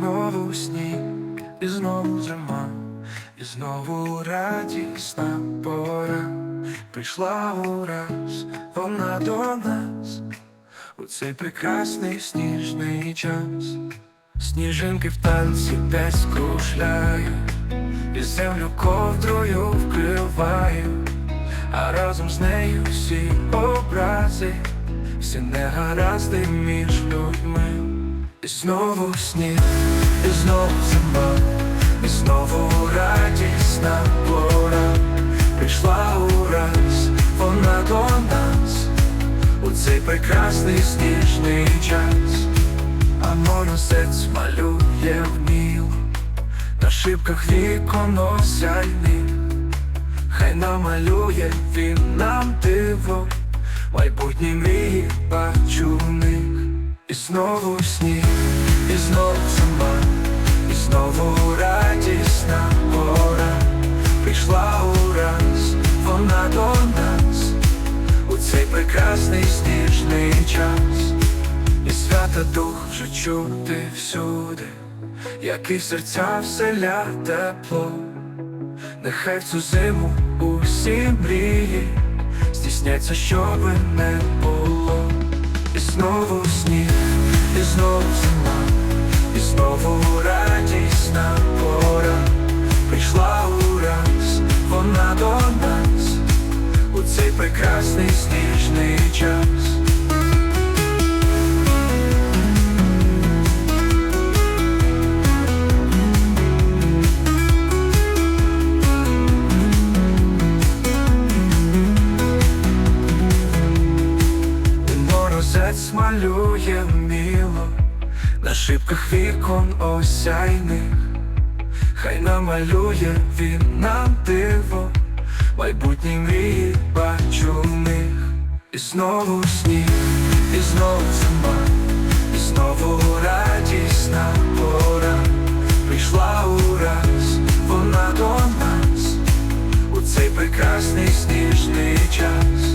знову сніг, і знову зима, і знову радісна пора. Прийшла ураз, вона до нас у цей прекрасний сніжний час. Сніжинки в танці десь кружляють, і землю ковдрою вкривають, а разом з нею всі образи, всі негаразди між людьми. І знову сніг, і знову зима, і знову радісна пора. Прийшла ураз, вона до нас у цей прекрасний сніжний час. А морозець малює вміло На шибках вікон осяйних Хай намалює він нам диво Майбутні мрії бачу в них І знову сніг, Прийшла ураз, вона до нас У цей прекрасний сніжний час і свята дух вже чути всюди, який в серця вселя тепло, нехай в цю зиму усі мрії здійсняться, щоби не було. І знову прекрасний сніжний час. Морозець малює вміло на шибках вікон осяйних, хай намалює він нам диво, майбутні мрії бачу і знову сніг, і знову зима, і знову радісна пора. Прийшла ураз, вона до нас у цей прекрасний сніжний час.